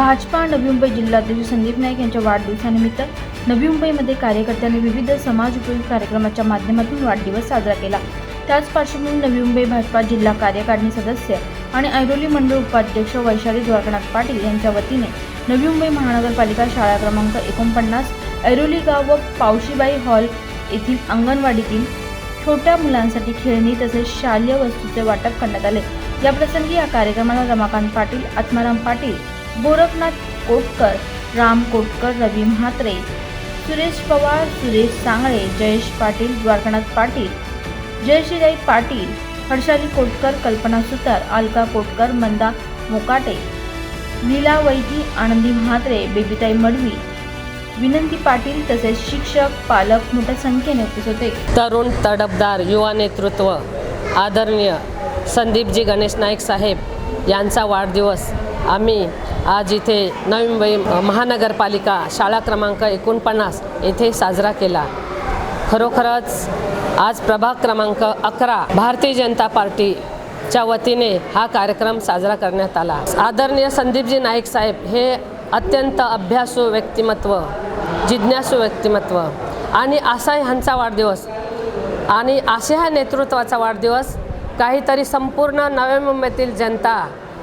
भाजपा नवी मुंबई जिल्हाध्यक्ष संदीप नाईक यांच्या वाढदिवसानिमित्त नवी मुंबईमध्ये कार्यकर्त्यांनी विविध समाज उपयोगी कार्यक्रमाच्या माध्यमातून वाढदिवस साजरा केला. त्याच पार्श्वभूमीवर नवी मुंबई भाजपा जिल्हा कार्यकारिणी सदस्य आणि ऐरोली मंडळ उपाध्यक्ष वैशाली द्वारकनाथ पाटील यांच्या वतीने नवी मुंबई महानगरपालिका शाळा क्रमांक एकोणपन्नास ऐरोली गाव व पावशीबाई हॉल येथील अंगणवाडीतील छोट्या मुलांसाठी खेळणी तसेच शालेय वस्तूचे वाटप करण्यात आले. या प्रसंगी या कार्यक्रमाला रमाकांत पाटील आत्माराम पाटील गोरखनाथ कोटकर राम कोटकर रवी म्हात्रे सुरेश पवार सुरेश सांगळे जयेश पाटील द्वारकानाथ पाटील जयश्रीदाई पाटील हर्षाली कोटकर कल्पना सुतार अलका कोटकर मंदा मोकाटे लीला वैदी आनंदी म्हात्रे बेबीताई मडवी विनंती पाटील तसेच शिक्षक पालक मोठ्या संख्येने उपस्थित होते. तरुण तडफदार युवा नेतृत्व आदरणीय संदीपजी गणेश नाईक साहेब यांचा वाढदिवस आम्ही आज इथे नवी मुंबई महानगरपालिका शाळा क्रमांक एकोणपन्नास येथे साजरा केला. खरोखरच आज प्रभाग क्रमांक अकरा भारतीय जनता पार्टीच्या वतीने हा कार्यक्रम साजरा करण्यात आला. आदरणीय संदीपजी नाईक साहेब हे अत्यंत अभ्यासू व्यक्तिमत्व जिज्ञासू व्यक्तिमत्व आणि असा ह्यांचा वाढदिवस आणि असे ह्या नेतृत्वाचा वाढदिवस काहीतरी संपूर्ण नव्या मुंबईतील जनता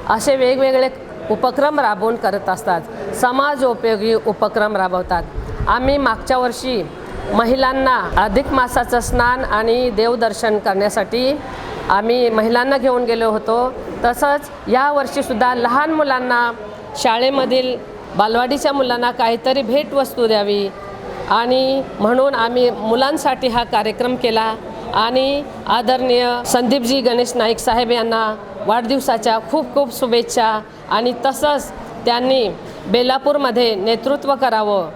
असे वेगवेगळे उपक्रम राबवून करत असतात. समाज उपयोगी उपक्रम राबवतात. आम्ही मागच्या वर्षी महिलांना अधिक मासाचं स्नान आणि देवदर्शन करण्यासाठी आम्ही महिलांना घेऊन गेलो होतो. तसंच यावर्षीसुद्धा लहान मुलांना शाळेमधील बालवाडीच्या मुलांना काहीतरी भेटवस्तू द्यावी आणि म्हणून आम्ही मुलांसाठी हा कार्यक्रम केला. आणि आदरणीय संदीपजी गणेश नाईक साहेब यांना वाढदिवसाच्या खूप खूप शुभेच्छा आणि तसंच त्यांनी बेलापूरमध्ये नेतृत्व करावं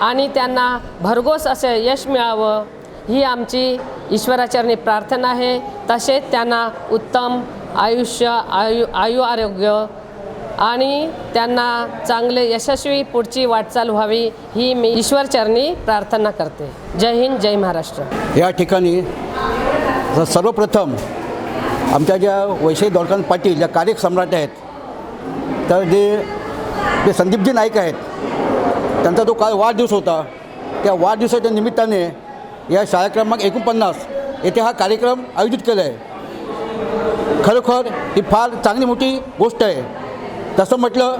आणि त्यांना भरघोस असे यश मिळावं ही आमची ईश्वराचरणी प्रार्थना आहे. तसेच त्यांना उत्तम आयुष्य आयु आयु आरोग्य आणि त्यांना चांगले यशस्वी पुढची वाटचाल व्हावी ही मी ईश्वरचरणी प्रार्थना करते. जय हिंद जय महाराष्ट्र. या ठिकाणी सर्वप्रथम आमच्या ज्या वैशाली दौडकांत पाटील ज्या कार्यक सम्राट आहेत तर जे जे संदीपजी नाईक आहेत त्यांचा जो काल वाढदिवस होता त्या वाढदिवसाच्या निमित्ताने या शाळा क्रमांक एकोणपन्नास येथे हा कार्यक्रम आयोजित केला आहे खरोखर ही फार चांगली मोठी गोष्ट आहे. तसं म्हटलं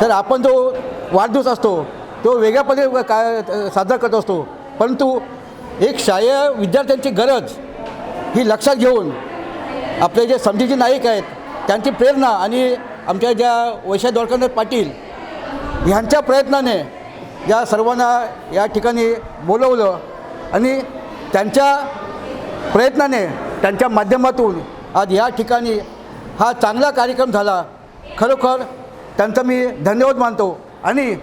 तर आपण जो वाढदिवस असतो तो वेगळ्या पद्धतीने काय साजरा करत असतो. परंतु एक शालेय विद्यार्थ्यांची गरज ही लक्षात घेऊन आपले जे समजीचे नाईक आहेत त्यांची प्रेरणा आणि आमच्या ज्या वैशाख द्वारकानाथ पाटील ह्यांच्या प्रयत्नाने या सर्वांना या ठिकाणी बोलवलं आणि त्यांच्या प्रयत्नाने त्यांच्या माध्यमातून आज या ठिकाणी हा चांगला कार्यक्रम झाला. खरोखर त्यांचा मी धन्यवाद मानतो आणि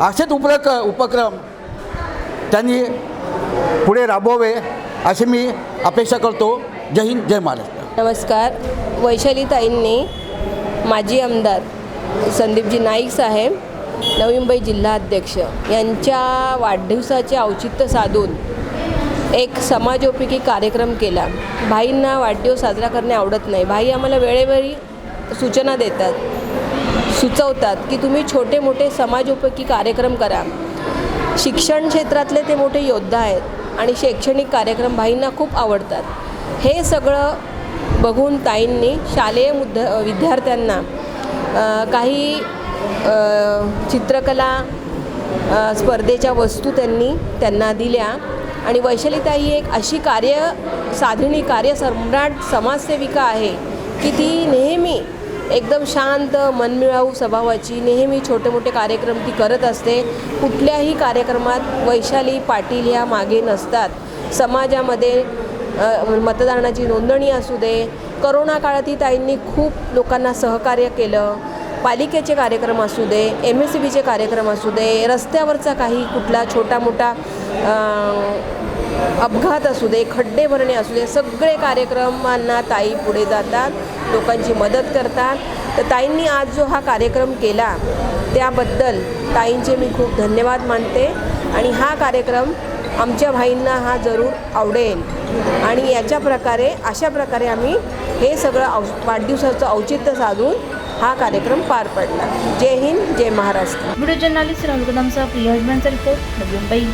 असेच उपक्रम उपक्रम त्यांनी पुढे राबवावे अशी मी अपेक्षा करतो. जय हिंद जय महाराष्ट्र. नमस्कार. वैशालीताईंनी माजी आमदार संदीपजी नाईक साहेब नवी मुंबई जिल्हाध्यक्ष यांच्या वाढदिवसाचे औचित्य साधून एक समाजोपयोगी कार्यक्रम केला. भाईंना वाढदिवस साजरा करणे आवडत नाही. भाई आम्हाला वेळेवेळी सूचना देतात सुचवतात की तुम्ही छोटे मोठे समाजोपयोगी कार्यक्रम करा. शिक्षण क्षेत्रातले ते मोठे योद्धा आहेत आणि शैक्षणिक कार्यक्रम भाईंना खूप आवडतात. हे सगळं बघून ताईंनी शालेय मुद्द विद्यार्थ्यांना काही चित्रकला स्पर्धेच्या वस्तू त्यांनी त्यांना दिल्या. आणि वैशालीताई ही एक अशी कार्य साधणी कार्यसम्राट समाजसेविका आहे की ती नेहमी एकदम शांत मनमिळावू स्वभावाची नेहमी छोटे मोठे कार्यक्रम ती करत असते. कुठल्याही कार्यक्रमात वैशाली पाटील ह्या मागे नसतात. समाजामध्ये मतदानाची नोंदणी असू दे. करोना काळातही ताईंनी खूप लोकांना सहकार्य केलं. पालिकेचे कार्यक्रम असू दे एम एस सी बीचे कार्यक्रम असू दे रस्त्यावरचा काही कुठला छोटा मोठा अपघात असू दे खड्डे भरणे असू दे सगळे कार्यक्रमांना ताई पुढे जातात लोकांची मदत करतात. तर ताईंनी आज जो हा कार्यक्रम केला त्याबद्दल ताईंचे मी खूप धन्यवाद मानते. आणि हा कार्यक्रम आमच्या भाईंना हा जरूर आवडेल. आणि याच्या प्रकारे अशा प्रकारे आम्ही हे सगळं औ वाढदिवसाचं औचित्य साधून हा कार्यक्रम पार पडला. जय हिंद जय महाराष्ट्र. व्हिडिओ जर्नालिस्ट राहुल कदमचा प्रिया हजबंडचा रिपोर्ट मुंबई